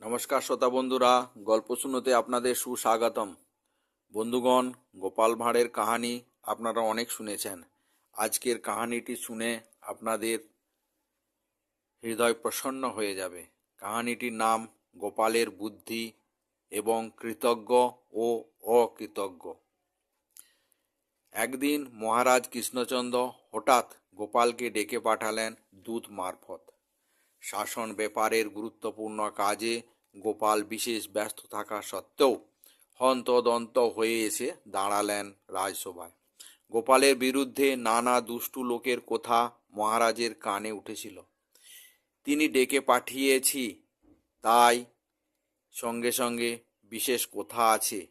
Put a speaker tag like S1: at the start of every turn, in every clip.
S1: নমস্কার শ্রোতা বন্ধুরা, গল্প শুনোতে আপনাদের সুস্বাগতম। বন্ধুগণ, গোপাল ভাঁড়ের কাহানি আপনারা অনেক শুনেছেন। আজকের কাহানিটি শুনে আপনাদের হৃদয় প্রসন্ন হয়ে যাবে। কাহানিটির নাম গোপালের বুদ্ধি এবং কৃতজ্ঞ ও অকৃতজ্ঞ। একদিন মহারাজ কৃষ্ণচন্দ্র হঠাৎ গোপালকে ডেকে পাঠালেন দূত মারফত। শাসন ব্যাপারের গুরুত্বপূর্ণ কাজে গোপাল বিশেষ ব্যস্ত থাকা সত্ত্বেও হন্তদন্ত হয়ে এসে দাঁড়ালেন রাজসভায়। গোপালের বিরুদ্ধে নানা দুষ্টু লোকের কথা মহারাজের কানে উঠেছিল। তিনি ডেকে পাঠিয়েছি, তাই সঙ্গে সঙ্গে বিশেষ কথা আছে।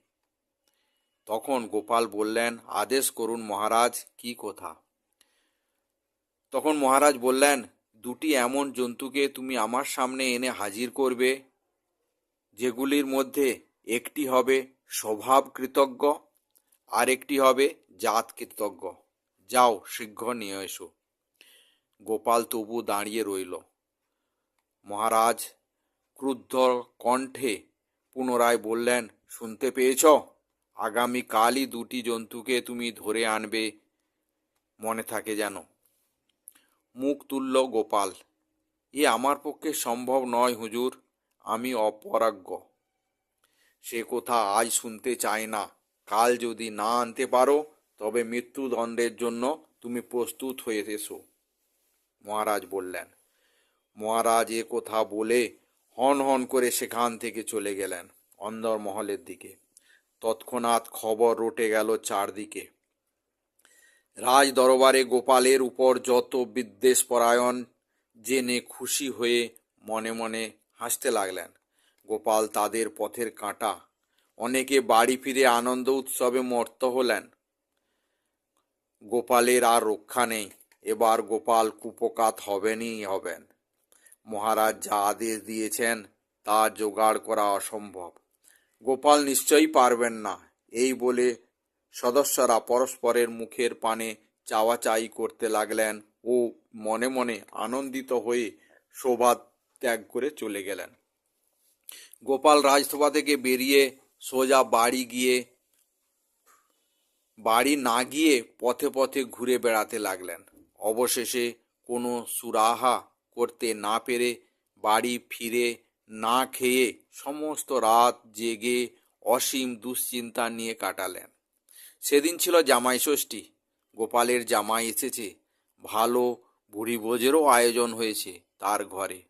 S1: তখন গোপাল বললেন, আদেশ করুন মহারাজ, কি কথা? তখন মহারাজ বললেন দুটি এমন জন্তুকে তুমি আমার সামনে এনে হাজির করবে, যেগুলির মধ্যে একটি হবে স্বভাব কৃতজ্ঞ আর একটি হবে জাত কৃতজ্ঞ যাও, শীঘ্র নিয়ে এসো। গোপাল তবু দাঁড়িয়ে রইল। মহারাজ ক্রুদ্ধ কণ্ঠে পুনরায় বললেন, শুনতে পেয়েছ? আগামীকালই দুটি জন্তুকে তুমি ধরে আনবে, মনে থাকে যেন। মুখ তুলল গোপাল। এ আমার পক্ষে সম্ভব নয় হুজুর, আমি অপরাজ্ঞ সে কথা আজ শুনতে চাই না। কাল যদি না আনতে পারো, তবে মৃত্যুদণ্ডের জন্য তুমি প্রস্তুত হয়ে এসো। মহারাজ বললেন। মহারাজ এ কথা বলে হন হন করে সেখান থেকে চলে গেলেন অন্দর মহলের দিকে। তৎক্ষণাৎ খবর রটে গেল চারদিকে। রাজ দরবারে গোপালের উপর যত বিদ্বেষ পরায়ণ জেনে খুশি হয়ে মনে মনে হাসতে লাগলেন। গোপাল তাদের পথের কাঁটা। অনেকে বাড়ি ফিরে আনন্দ উৎসবে মর্ত হলেন। গোপালের আর রক্ষা নেই। এবার গোপাল কুপকাত হবেনই হবেন। মহারাজ যা আদেশ দিয়েছেন, তা জোগাড় করা অসম্ভব। গোপাল নিশ্চয়ই পারবেন না। এই বলে সদস্যরা পরস্পরের মুখের পানে চাওয়াচাই করতে লাগলেন ও মনে মনে আনন্দিত হয়ে শোভা ত্যাগ করে চলে গেলেন। গোপাল রাজসভা থেকে বেরিয়ে সোজা বাড়ি গিয়ে, বাড়ি না গিয়ে পথে পথে ঘুরে বেড়াতে লাগলেন। অবশেষে কোনো সুরাহা করতে না পেরে বাড়ি ফিরে না খেয়ে সমস্ত রাত জেগে অসীম দুশ্চিন্তা নিয়ে কাটালেন। সেদিন ছিল জামাই ষষ্ঠী। গোপালের জামাই এসেছে। ভালো ভোজেরও আয়োজন হয়েছে তার ঘরে।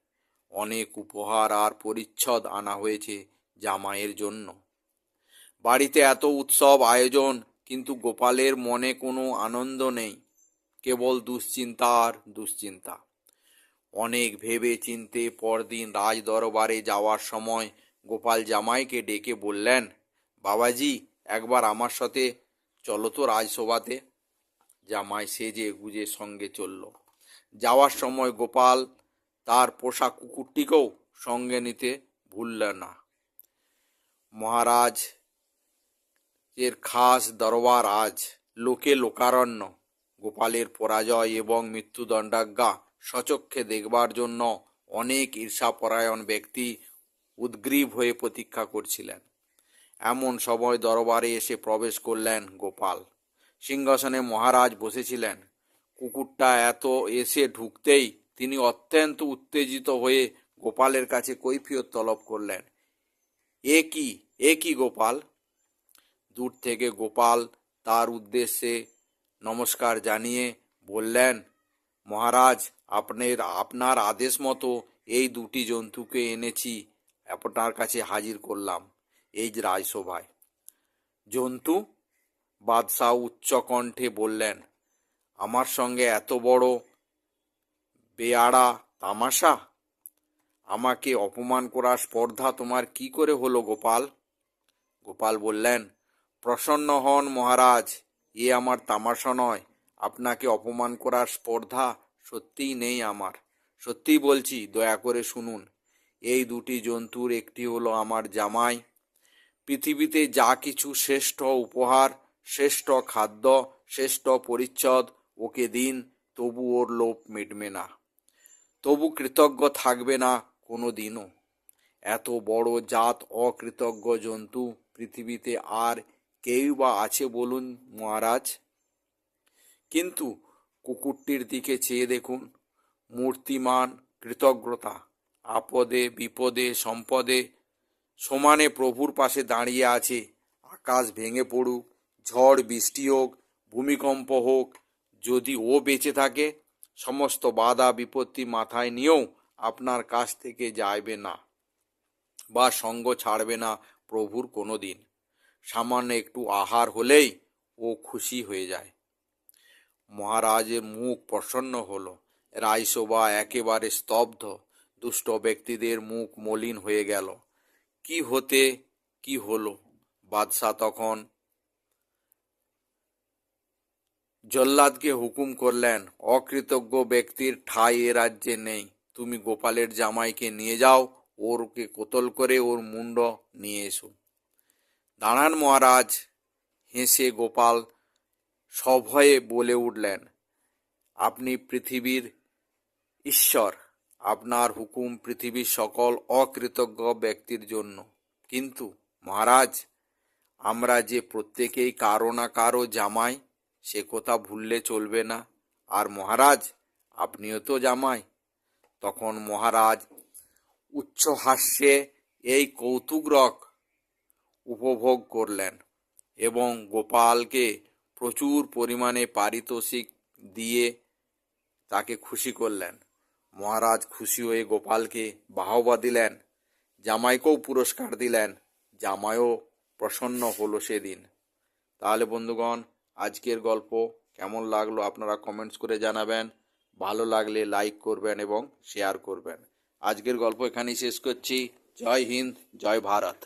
S1: অনেক উপহার আর পরিচ্ছদ আনা হয়েছে জামাইয়ের জন্য। বাড়িতে এত উৎসব আয়োজন, কিন্তু গোপালের মনে কোনো আনন্দ নেই। কেবল দুশ্চিন্তা আর দুশ্চিন্তা। অনেক ভেবে চিনতে পরদিন রাজ দরবারে যাওয়ার সময় গোপাল জামাইকে ডেকে বললেন, বাবাজি, একবার আমার সাথে চলো তো রাজসভাতে। জামাই সেজে গুজে সঙ্গে চলল। যাওয়ার সময় গোপাল তার পোষা কুকুরটিকেও সঙ্গে নিতে ভুলল না। মহারাজ এর খাস দরবার আজ লোকে লোকারণ্য। গোপালের পরাজয় এবং মৃত্যুদণ্ডাজ্ঞা সচক্ষে দেখবার জন্য অনেক ঈর্ষাপরায়ণ ব্যক্তি উদ্গ্রীব হয়ে প্রতীক্ষা করছিলেন। এমন সময় দরবারে এসে প্রবেশ করলেন গোপাল। সিংহাসনে মহারাজ বসেছিলেন। কুকুরটা এত এসে ঢুকতেই তিনি অত্যন্ত উত্তেজিত হয়ে গোপালের কাছে কৈফিয়ত তলব করলেন। এ কি? এ কি গোপাল? দূর থেকে গোপাল তার উদ্দেশ্যে নমস্কার জানিয়ে বললেন, মহারাজ, আপনার আপনার আদেশ মতো এই দুটি জন্তুকে এনেছি, আপনার কাছে হাজির করলাম। এই রাজসভায়। জন্তু বাদশাহ উচ্চকণ্ঠে বললেন, আমার সঙ্গে এত বড় বেয়াড়া তামাশা? আমাকে অপমান করার স্পর্ধা তোমার কি করে হলো গোপাল? গোপাল বললেন, প্রসন্ন হন মহারাজ, এ আমার তামাশা নয়। আপনাকে অপমান করার স্পর্ধা সত্যিই নেই আমার। সত্যিই বলছি, দয়া করে শুনুন। এই দুটি জন্তুর একটি হলো আমার জামাই পৃথিবীতে যা কিছু শ্রেষ্ঠ উপহার, শ্রেষ্ঠ খাদ্য, শ্রেষ্ঠ পরিচ্ছদ, ওকে দিন, তবু ওর লোভ মিটবে না। তবু কৃতজ্ঞ থাকবে না কোনো দিনও এত বড় জাত অকৃতজ্ঞ জন্তু পৃথিবীতে আর কেউ বা আছে বলুন মহারাজ? কিন্তু কুকুরটির দিকে চেয়ে দেখুন, মূর্তিমান কৃতজ্ঞতা, আপদে, বিপদে, সম্পদে সমানে প্রভুর পাশে দাঁড়িয়ে আছে। আকাশ ভেঙে পড়ুক, ঝড়, বৃষ্টি হোক, ভূমিকম্প হোক, যদি ও বেঁচে থাকে, সমস্ত বাধা, বিপত্তি মাথায় নিয়েও আপনার কাছ থেকে যাইবে না বা সঙ্গ ছাড়বে না প্রভুর কোনো দিন সামান্য একটু আহার হলেই ও খুশি হয়ে যায়। মহারাজের মুখ প্রসন্ন হলো। রায়সভা একেবারে স্তব্ধ। দুষ্ট ব্যক্তিদের মুখ মলিন হয়ে গেল। কি হতে কি হলো? বাদশাহ তখন জল্লাদকে হুকুম করলেন, অকৃতজ্ঞ ব্যক্তির ঠাঁই এ রাজ্যে নেই। তুমি গোপালের জামাইকে নিয়ে যাও, ওরকে কোতল করে ওর মুন্ড নিয়ে এসো। দাঁড়ান মহারাজ, হেসে গোপাল সভয়ে বলে উঠলেন, আপনি পৃথিবীর ঈশ্বর। আপনার হুকুম পৃথিবীর সকল অকৃতজ্ঞ ব্যক্তির জন্য। কিন্তু, মহারাজ, আমরা যে প্রত্যেকেই কারও না কারও জামাই, সে কথা ভুললে চলবে না। আর মহারাজ, আপনিও তো জামাই। তখন মহারাজ, উচ্চ হাস্যে এই কৌতুকরক উপভোগ করলেন এবং গোপালকে প্রচুর পরিমাণে পারিতোষিক দিয়ে তাকে খুশি করলেন। মহারাজ খুশি হয়ে গোপালকে বাহবা দিলেন, জামাইকেও পুরস্কার দিলেন, জামাইও প্রসন্ন হলো সেদিন। তাহলে বন্ধুগণ, আজকের গল্প কেমন লাগল আপনারা কমেন্টস করে জানাবেন, ভালো লাগলে লাইক করবেন এবং শেয়ার করবেন। আজকের গল্প এখানেই শেষ করছি। জয় হিন্দ, জয় ভারত।